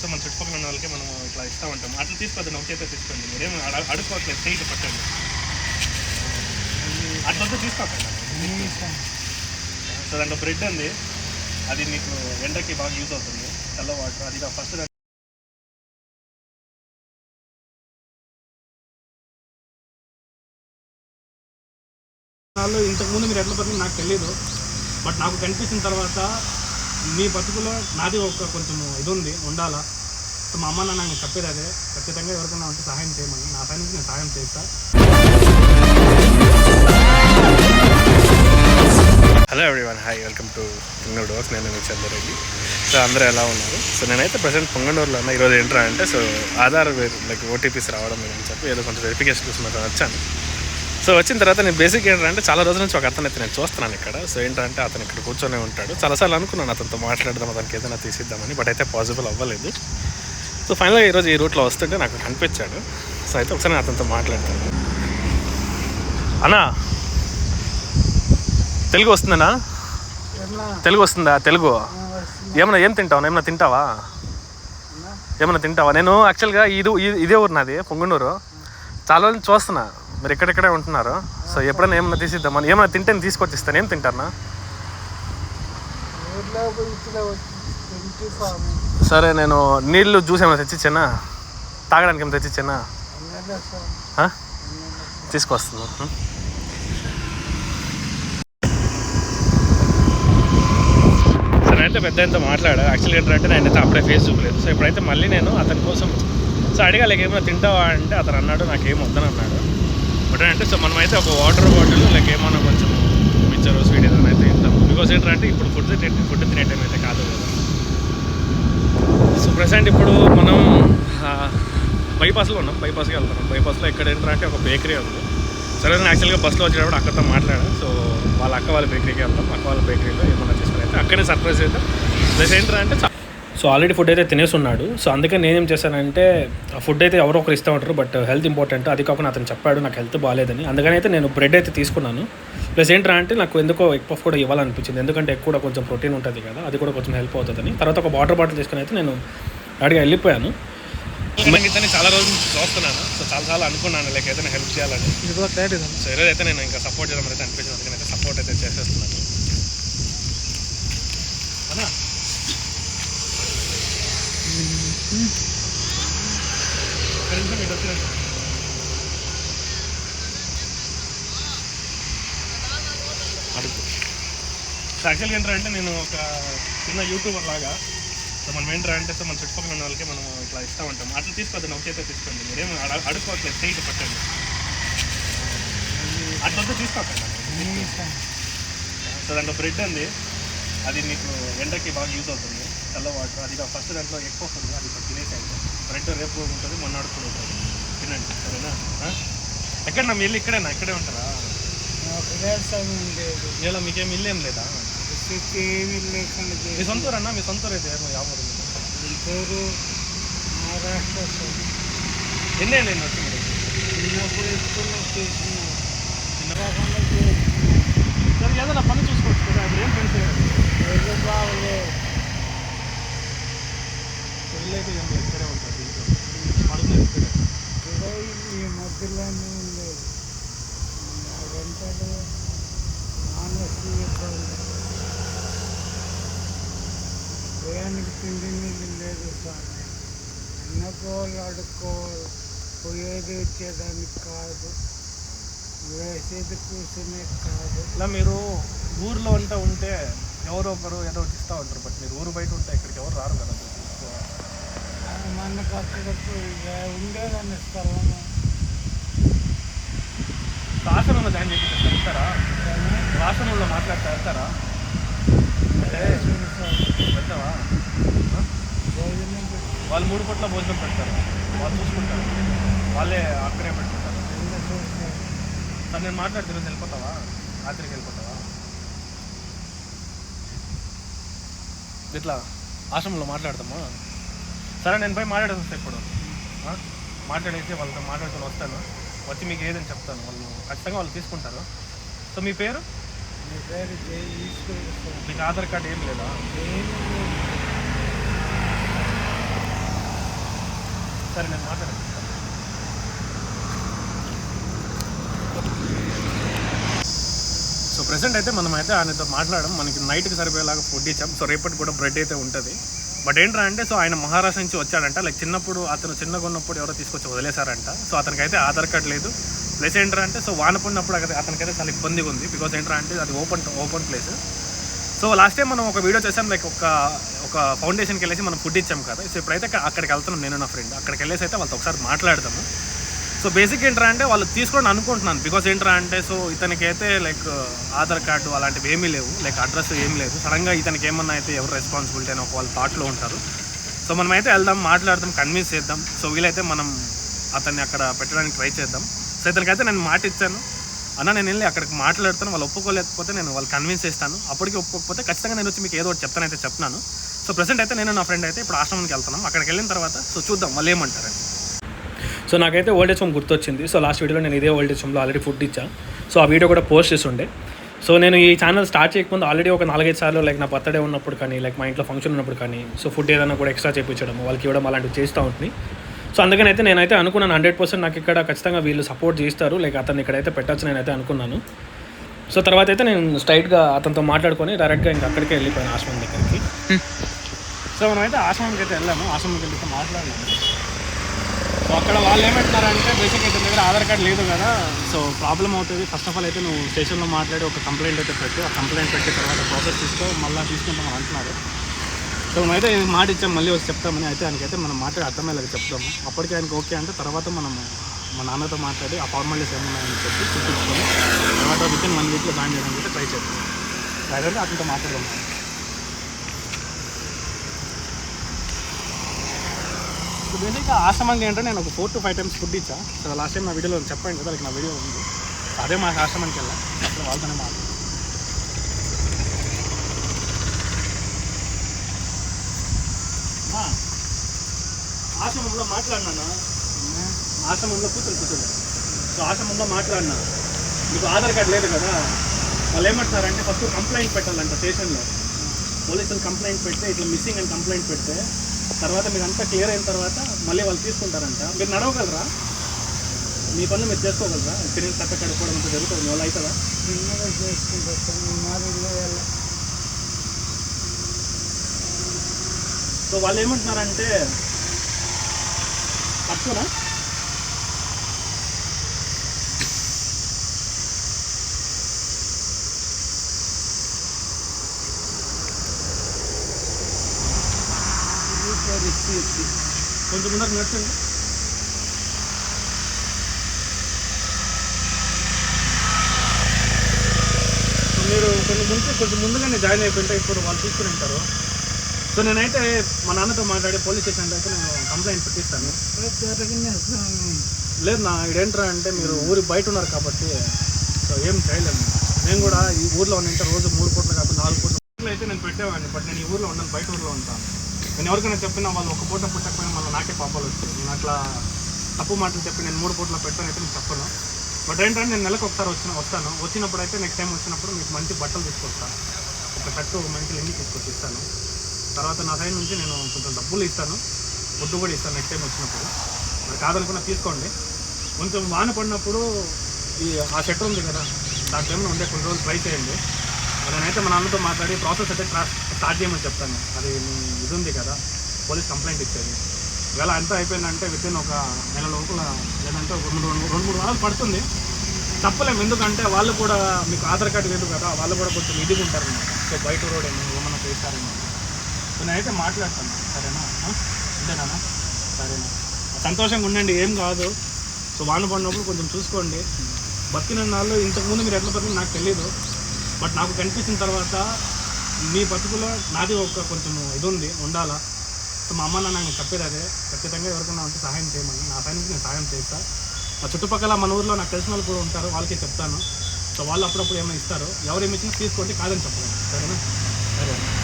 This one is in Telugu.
సో మన చుట్టుపక్కల ఉన్న వాళ్ళకి మనం ఇట్లా ఇస్తా ఉంటాం అట్లా తీసుకోవద్దు ఒక చేత తీసుకోండి. మీరేం అడుక్కోవట్లేదు చేయి పట్టండి. అట్లా తీసుకోకండి. సో దాంట్లో బ్రెడ్ ఉంది. అది మీకు ఎండకి బాగా యూజ్ అవుతుంది. చల్ల వాటర్ అది ఫస్ట్ ఇంతకుముందు మీరు ఎట్లా పడుతుంది నాకు తెలియదు బట్ నాకు కనిపించిన తర్వాత మీ బతుకులో నాది ఒక కొంచెం ఇది ఉంది ఉండాలా? సో మా అమ్మ నాన్న నాకు చెప్పేది అదే. ఖచ్చితంగా ఎవరికైనా ఉంటే సహాయం చేయమని. నా సైడ్ నుంచి నేను సహాయం చేస్తా. Hello everyone hi welcome to Punganur doors నేను మీ చంద్రెడ్డి సో అందరూ ఎలా ఉన్నారు? సో నేనైతే ప్రజెంట్ పొంగనూరులో ఉన్న. ఈరోజు ఏంట్రా అంటే సో ఆధార్ లైక్ ఓటీపీస్ రావడం లేదని చెప్పి ఏదో కొంచెం వెరిఫికేషన్ కోసం అయితే వచ్చాను. సో వచ్చిన తర్వాత నేను బేసిక్ ఏంటంటే చాలా రోజుల నుంచి ఒక అతను అయితే నేను చూస్తున్నాను ఇక్కడ. సో ఏంటంటే అతను ఇక్కడ కూర్చొని ఉంటాడు. చాలాసార్లు అనుకున్నాను అతనితో మాట్లాడదాం అతనికి ఏదైనా తీసిద్దామని బట్ అయితే పాసిబుల్ అవ్వలేదు. సో ఫైనల్గా ఈరోజు ఈ రూట్లో వస్తుంటే నాకు కనిపించాడు. సో అయితే ఒకసారి నేను అతనితో మాట్లాడతాను. అన్నా తెలుగు వస్తుందనా తెలుగు వస్తుందా? తెలుగు. ఏమన్నా ఏం తింటావు? ఏమన్నా తింటావా? ఏమన్నా తింటావా? నేను యాక్చువల్గా ఇది ఇది- ఇదే ఊరు నాది పొంగునూరు. చాలా రోజులు చూస్తున్నా. మీరు ఎక్కడెక్కడే ఉంటున్నారు? సో ఎప్పుడైనా ఏమన్నా తీసిద్దామని ఏమన్నా తింటే నేను తీసుకొచ్చి ఇస్తాను ఏం తింటారా సరే నేను నీళ్ళు జ్యూస్ ఏమైనా తెచ్చిచ్చానా? తాగడానికి ఏమైనా తెచ్చిచ్చానా? ఉం. సో నేనైతే పెద్ద ఎంత మాట్లాడా? యాక్చువల్గా ఏంటంటే నేనైతే అప్పుడే ఫేస్ చూపలేదు. సో ఇప్పుడైతే మళ్ళీ నేను అతని కోసం సో అడిగా లేక ఏమైనా తింటావా? అంటే అతను అన్నాడు నాకేం వద్దని అన్నాడు. బట్ అంటే సో మనమైతే ఒక వాటర్ బాటిల్ లైక్ ఏమన్నా కొంచెం మిక్చర్ స్వీట్ ఏదైనా అయితే తింటాము బికాస్ ఏంటంటే ఇప్పుడు ఫుడ్ తినే ఫుడ్ తినే టైం అయితే కాదు కదా. సో ప్రజెంట్ ఇప్పుడు మనం బైపాస్లో ఉన్నాం బైపాస్కి వెళ్తున్నాం. బైపాస్లో ఎక్కడ ఏంటంటే ఒక బేకరీ ఉంది. సరే నేను యాక్చువల్గా బస్సులో వచ్చేటప్పుడు అక్కడితో మాట్లాడాను సో వాళ్ళ అక్క వాళ్ళ బేకరీకి వెళ్తాం. అక్క వాళ్ళ బేకరీలో ఏమన్నా చేసుకుని అయితే అక్కడే సర్ప్రైజ్ అయితే ప్లస్ ఏంటంటే సో ఆల్రెడీ ఫుడ్ అయితే తినేసి ఉన్నాడు సో అందుకే నేనేం చేశానంటే ఫుడ్ అయితే ఎవరో ఒకరు ఇస్తూ ఉంటారు బట్ హెల్త్ ఇంపార్టెంట్. అది కాకుండా అతను చెప్పాడు నాకు హెల్త్ బాగాలేదని. అందుకని అయితే నేను బ్రెడ్ అయితే తీసుకున్నాను. ప్లస్ ఏంట్రా అంటే నాకు ఎందుకో ఎక్కువ కూడా ఇవ్వాలనిపించింది. ఎందుకంటే ఎక్కువ కూడా కొంచెం ప్రోటీన్ ఉంటుంది కదా అది కూడా కొంచెం హెల్ప్ అవుతుందని. తర్వాత ఒక వాటర్ బాటిల్ తీసుకుని అయితే నేను అడిగి వెళ్ళిపోయాను. ఇతని చాలా రోజుల చూస్తున్నాను. సో చాలా చాలా అనుకున్నాను లైక్ ఏదైనా హెల్ప్ చేయాలని. సో ఈరోజు అయితే నేను ఇంకా సపోర్ట్ చేయడం అయితే అనిపించింది అందుకని అయితే సపోర్ట్ అయితే చేసేస్తున్నాను అన్నా యాక్చువల్గా ఏంటంటే నేను ఒక చిన్న యూట్యూబర్ లాగా సో మనం ఏంటంటే అంటే సో మన చుట్టుపక్కల ఉన్న వాళ్ళకి మనం ఇట్లా ఇస్తా ఉంటాం అట్లా తీసుకోవద్దు ఒక చేతితో తీసుకోండి. మీరేం అడ- అడుక్కోవట్లేదు చేయి పట్టండి. అట్లా వద్ద తీసుకోకండి. సో దాంట్లో బ్రెడ్ ఉంది. అది మీకు ఎండకి బాగా యూజ్ అవుతుంది. చల్ల వాటర్ అది ఫస్ట్ దాంట్లో ఎక్కువ వస్తుంది అది ఇప్పుడు తినేసేయండి బ్రెడ్ రేపు ఉంటుంది మొన్నడు కూడా ఉంటుంది. తినండి సరేనా? ఆ? ఎక్కడన్నా మీ ఇల్లు ఇక్కడేనా? ఇక్కడే ఉంటారా? ఇలా మీకేం ఇల్లు ఏం లేదా? మీ సొంత ఊరు అన్న మీ సొంత ఊరు అయితే ఏమో యాభై గుంటూరు మహారాష్ట్ర. ఎన్ని ఏళ్ళు అయింది వచ్చి మీరు? చిన్నప్పుడు ఎక్కువ చేసిన. ఏదైనా పని చూసుకోవచ్చు కదా ఇప్పుడు ఏం పని చేయాలి ఏదో బాగలేదు పెళ్ళి అయితే ఏం లేదు, ఇక్కడే ఉంటుంది దీంట్లో పడుకునేది ఇక్కడే ఇక్కడ ఈ మధ్యలోనే లేదు అదంతా మానసిక ఇబ్బంది ఉదయానికి తిండి నీళ్ళు లేదు స్వామి. అన్నకోవాలి అడుక్కోవాలి పోయేది వచ్చేదానికి కాదు. వేసేది కూర్చునే కాదు. ఇలా మీరు ఊర్లో అంతా ఉంటే ఎవరో ఒకరు ఏదో ఒకటి ఇస్తూ ఉంటారు బట్ మీరు ఊరు బయట ఉంటే ఇక్కడికి ఎవరు రారు కదా? మనకు అక్కడకు ఇక ఉండేదాన్ని స్థలం. రాష్ట్రంలో జాయిన్ చేసి వెళ్తారా రాష్ట్రంలో మాట్లాడితే వెళ్తారా అంటే వెళ్తావా వాళ్ళు మూడు పూట్ల భోజనం పెడతారు. వాళ్ళు చూసుకుంటారు. వాళ్ళే అక్కడే పెట్టుకుంటారు. సార్ నేను మాట్లాడితే ఈరోజు వెళ్ళిపోతావా? రాత్రికి వెళ్ళిపోతావా? ఇట్లా ఆశ్రమంలో మాట్లాడతామా? సరే నేను పోయి మాట్లాడేసి ఇప్పుడు? మాట్లాడేసి వాళ్ళతో మాట్లాడుకొని వస్తాను. వచ్చి మీకు ఏదని చెప్తాను. వాళ్ళు ఖచ్చితంగా వాళ్ళు తీసుకుంటారు. సో మీ పేరు? మీ పేరు. మీకు ఆధార్ కార్డు ఏం లేదు. సరే నేను మాట్లాడాను సో ప్రెసెంట్ అయితే మనం అయితే ఆయనతో మాట్లాడడం మనకి నైట్కి సరిపోయేలాగా ఫుడ్ ఇచ్చాం. సో రేపటి కూడా బ్రెడ్ అయితే ఉంటుంది. బట్ ఏంట్రా అంటే సో ఆయన మహారాష్ట్ర నుంచి వచ్చాడంట. లైక్ చిన్నప్పుడు అతను చిన్నగా ఉన్నప్పుడు ఎవరో తీసుకొచ్చి వదిలేశారంట. సో అతనికి అయితే ఆధార్ కార్డ్ లేదు. ప్లేస్ ఏంట్రా అంటే సో వాన పడినప్పుడు అతనికైతే చాలా ఇబ్బందిగా ఉంది బికాస్ ఏంట్రా అంటే అది open open place so last time మనం ఒక వీడియో చేసాం లైక్ ఒక ఒక ఫౌండేషన్కి వెళ్ళేసి మనం ఫుడ్ ఇచ్చాం కదా. సో ఇప్పుడైతే అక్కడికి వెళ్తున్నాం నేను నా ఫ్రెండ్ అక్కడికి వెళ్ళేసి అయితే వాళ్ళతో ఒకసారి మాట్లాడతాము సో బేసిక్ ఏంట్రా అంటే వాళ్ళు తీసుకోండి అనుకుంటున్నాను. బికాస్ ఏంట్రా అంటే సో ఇతనికి అయితే లైక్ ఆధార్ కార్డు అలాంటివి ఏమీ లేవు. లైక్ అడ్రస్ ఏం లేదు. సడన్గా ఇతనికి ఏమన్నా అయితే ఎవరు రెస్పాన్సిబిలిటీ అని ఒక వాళ్ళ థాట్లో ఉంటారు. సో మనమైతే వెళ్దాం మాట్లాడదాం కన్విన్స్ చేద్దాం. సో వీలైతే మనం అతన్ని అక్కడ పెట్టడానికి ట్రై చేద్దాం. సో ఇతనికైతే నేను మాట ఇచ్చాను. అన్న నేను వెళ్ళి అక్కడికి మాట్లాడతాను. వాళ్ళు ఒప్పుకోలేకపోతే నేను వాళ్ళు కన్విన్స్ చేస్తాను. అప్పటికి ఒప్పుకోకపోతే ఖచ్చితంగా నేను వచ్చి మీకు ఏదో ఒకటి చెప్తానైతే చెప్తున్నాను. సో ప్రెసెంట్ అయితే నేను నా ఫ్రెండ్ అయితే ఇప్పుడు ఆశ్రమానికి వెళ్తున్నాం. అక్కడికి వెళ్ళిన తర్వాత సో చూద్దాం వాళ్ళు ఏమంటారని. సో నాకైతే ఓల్డేజ్ హోమ్ గుర్తొచ్చింది. సో లాస్ట్ వీడియోలో నేను ఇదే ఓల్డేజ్ హోమ్లో ఆల్రెడీ ఫుడ్ ఇచ్చా. సో ఆ వీడియో కూడా పోస్ట్ చేసి ఉండే సో నేను ఈ ఛానల్ స్టార్ట్ చేయకముందు ఆల్రెడీ ఒక నాలుగైదు సార్లు లైక్ నా బర్త్డే ఉన్నప్పుడు కానీ లైక్ మా ఇంట్లో ఫంక్షన్ ఉన్నప్పుడు కానీ సో ఫుడ్ ఏదైనా కూడా ఎక్స్ట్రా చేయించడం వాళ్ళకి ఇవ్వడం అలాంటివి చేస్తూ ఉంటుంది సో అందుకని అయితే నేనైతే అనుకున్నాను హండ్రెడ్ పర్సెంట్ నాకు ఇక్కడ ఖచ్చితంగా వీళ్ళు సపోర్ట్ చేస్తారు. లైక్ అతన్ని ఇక్కడైతే పెట్టచ్చు నేనైతే అనుకున్నాను. సో తర్వాత అయితే నేను స్ట్రైట్గా అతనితో మాట్లాడుకొని డైరెక్ట్గా ఇంకా అక్కడికే వెళ్ళిపోయాను ఆశ్రమం దగ్గరికి. సో మనమైతే ఆశ్రమంకి అయితే వెళ్ళాము. ఆశ్రమంకి వెళ్ళి మాట్లాడలేము సో అక్కడ వాళ్ళు ఏమంటున్నారంటే బేసిక్ అయితే దగ్గర ఆధార్ కార్డు లేదు కదా సో ప్రాబ్లం అవుతుంది. ఫస్ట్ ఆఫ్ ఆల్ అయితే నువ్వు స్టేషన్లో మాట్లాడి ఒక కంప్లైంట్ అయితే పెట్టు. ఆ కంప్లైంట్ పెట్టిన తర్వాత ప్రాసెస్ తీసుకో మళ్ళీ తీసుకుంటామని అంటున్నారు. సో మనమైతే మాట ఇచ్చాం మళ్ళీ వచ్చి చెప్తామని. అయితే ఆయనకైతే మనం మాట్లాడి అర్థమయ్యేలాగా చెప్తాము అప్పటికి ఆయనకి ఓకే అంటే తర్వాత మనం మా నాన్నతో మాట్లాడి ఆ ఫార్మాలిటీస్ ఏమున్నాయని చెప్పి చూపించుకొని తర్వాత విత్ ఇన్ వన్ వీక్లో బ్యాన్ చేయడానికి అయితే ట్రై చేద్దాం. లేదంటే అతనితో మాట్లాడదాం. సో బేసిక్గా ఆశ్రమంగా ఏంటంటే నేను ఒక four to five times food ఇచ్చా. సో లాస్ట్ టైం నా వీడియోలో చెప్పండి కదా నా వీడియో ఉంది. అదే మా ఆశ్రమానికి వెళ్ళా. అప్పుడు వాళ్ళతోనే మాట్లాడు ఆశ్రమంలో మాట్లాడినా ఆశ్రమంలో కూర్చొని కూర్చోండి సో ఆశ్రమంలో మాట్లాడినా. మీకు ఆధార్ కార్డ్ లేదు కదా? వాళ్ళు ఏమంటున్నారంటే ఫస్ట్ కంప్లైంట్ పెట్టాలంట స్టేషన్లో పోలీసులు కంప్లైంట్ పెడితే ఇట్లా మిస్సింగ్ అని కంప్లైంట్ పెడితే తర్వాత మీరు అంతా క్లియర్ అయిన తర్వాత మళ్ళీ వాళ్ళు తీసుకుంటారంట. మీరు నడవగలరా? మీ పనులు మీరు చేసుకోగలరా? తిరిగి కట్ట కడుక్కోవడం అంతా జరుగుతుంది? వాళ్ళు అవుతుందా? సో వాళ్ళు ఏమంటున్నారంటే తక్కువనా? ఈ కొంచెం ముందర నడుచండి. సో మీరు కొంచెం ముందు కొంచెం ముందుగానే జాయిన్ అయిపోయింటే ఇప్పుడు వాళ్ళు తీసుకుని ఉంటారు. సో నేనైతే మా నాన్నతో మాట్లాడి పోలీస్ స్టేషన్లో అయితే నేను కంప్లైంట్ పెట్టిస్తాను. లేదు నా ఇదేంట్రా అంటే మీరు ఊరి బయట ఉన్నారు కాబట్టి సో ఏం చేయలేము. నేను కూడా ఈ ఊర్లో ఉన్నంటే రోజు మూడు కోట్లు కాబట్టి నాలుగు కోట్లు. అయితే నేను పెట్టేవాడిని బట్ నేను ఈ ఊర్లో ఉన్నాను బయట ఊర్లో ఉంటాను. నేను ఎవరికైనా చెప్పినా వాళ్ళు ఒక పూట పుట్టకపోయినా మళ్ళీ నాకే పాపాలు వచ్చాయి. నేను అట్లా తప్పు మాటలు చెప్పి నేను మూడు పూటలో పెట్టాను అయితే నేను చెప్పను. బట్ ఏంటంటే నేను నెలకు ఒకసారి వచ్చిన వస్తాను. వచ్చినప్పుడు అయితే నెక్స్ట్ టైం వచ్చినప్పుడు మీకు మంచి బట్టలు తీసుకొస్తాను ఒక షర్టు ఒక మంచి లింగి తీసుకొచ్చి ఇస్తాను. తర్వాత నా సైడ్ నుంచి నేను కొంచెం డబ్బులు ఇస్తాను. ఫుడ్ కూడా ఇస్తాను నెక్స్ట్ టైం వచ్చినప్పుడు. మరి కాదనుకున్నా తీసుకోండి. కొంచెం వాన పడినప్పుడు ఈ ఆ షర్ట్ ఉంది కదా దాంట్లో ఏమైనా ఉండే కొన్ని రోజులు ట్రై చేయండి. మరి మన మా నాన్నతో మాట్లాడి ప్రాసెస్ అయితే స్టార్ట్ చేయమని చెప్తాను. అది ఇది ఉంది కదా పోలీస్ కంప్లైంట్ ఇచ్చేది. ఒకవేళ అంతా అయిపోయిందంటే విత్ ఇన్ ఒక నెల లోపల లేదంటే ఒక రెండు రెండు రెండు మూడు వారాలు పడుతుంది. చెప్పలేము ఎందుకంటే వాళ్ళు కూడా మీకు ఆధార్ కార్డు లేదు కదా వాళ్ళు కూడా కొంచెం ఇదిగా ఉంటారు అన్నమాట సో బయట రోడ్ ఏమో ఏమన్నా చేస్తారేమో. నేను నేనైతే మాట్లాడతాను. సరేనా? అంతేనా? సరేనా? సంతోషంగా ఉండండి ఏం కాదు. సో వాన పడినప్పుడు కొంచెం చూసుకోండి. బతికిన నాళ్ళు ఇంతకుముందు మీరు ఎట్లా బతికి నాకు తెలియదు బట్ నాకు కనిపించిన తర్వాత మీ బతుకులో నాది ఒక కొంచెం ఇది ఉంది ఉండాలా? సో మా అమ్మ నాన్న నాకు చెప్పేది అదే. ఖచ్చితంగా ఎవరికైనా ఉంటే సహాయం చేయమని. నా సైడ్ నేను సహాయం చేస్తాను మా చుట్టుపక్కల మన ఊర్లో నాకు తెలిసిన వాళ్ళు కూడా ఉంటారు వాళ్ళకి చెప్తాను. సో వాళ్ళు అప్పుడప్పుడు ఏమైనా ఇస్తారు ఎవరు ఏమి ఇచ్చినా తీసుకోండి కాదని చెప్పలేదు సరేనా? సరే.